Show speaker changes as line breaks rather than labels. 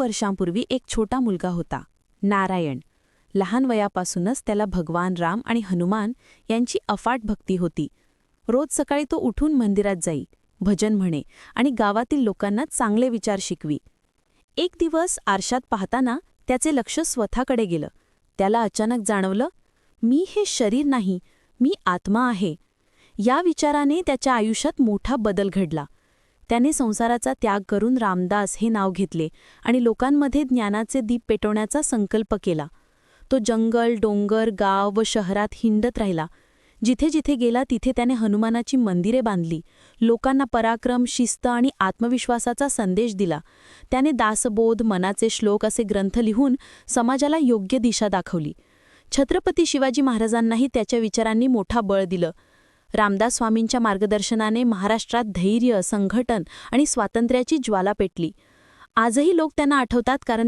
वर्षांपूर्वी एक छोटा मुलगा होता नारायण. लहान वयापासूनच त्याला भगवान राम आणि हनुमान यांची अफाट भक्ती होती. रोज सकाळी तो उठून मंदिरात जाई भजन म्हणे आणि गावातील लोकांना चांगले विचार शिकवी. एक दिवस आरशात पाहताना त्याचे लक्ष स्वतःकडे गेलं. त्याला अचानक जाणवलं मी हे शरीर नाही मी आत्मा आहे. या विचाराने त्याच्या आयुष्यात मोठा बदल घडला. त्याने संसाराचा त्याग करून रामदास हे नाव घेतले आणि लोकांमध्ये ज्ञानाचे दीप पेटवण्याचा संकल्प केला. तो जंगल डोंगर गाव व शहरात हिंडत राहिला. जिथे जिथे गेला तिथे त्याने हनुमानाची मंदिरे बांधली. लोकांना पराक्रम शिस्त आणि आत्मविश्वासाचा संदेश दिला. त्याने दासबोध मनाचे श्लोक असे ग्रंथ लिहून समाजाला योग्य दिशा दाखवली. छत्रपती शिवाजी महाराजांनाही त्याच्या विचारांनी मोठा बळ दिलं. रामदास स्वामींच्या मार्गदर्शनाने महाराष्ट्रात धैर्य संघटन आणि स्वातंत्र्याची ज्वाला पेटली. आजही लोक त्यांना आठवतात कारण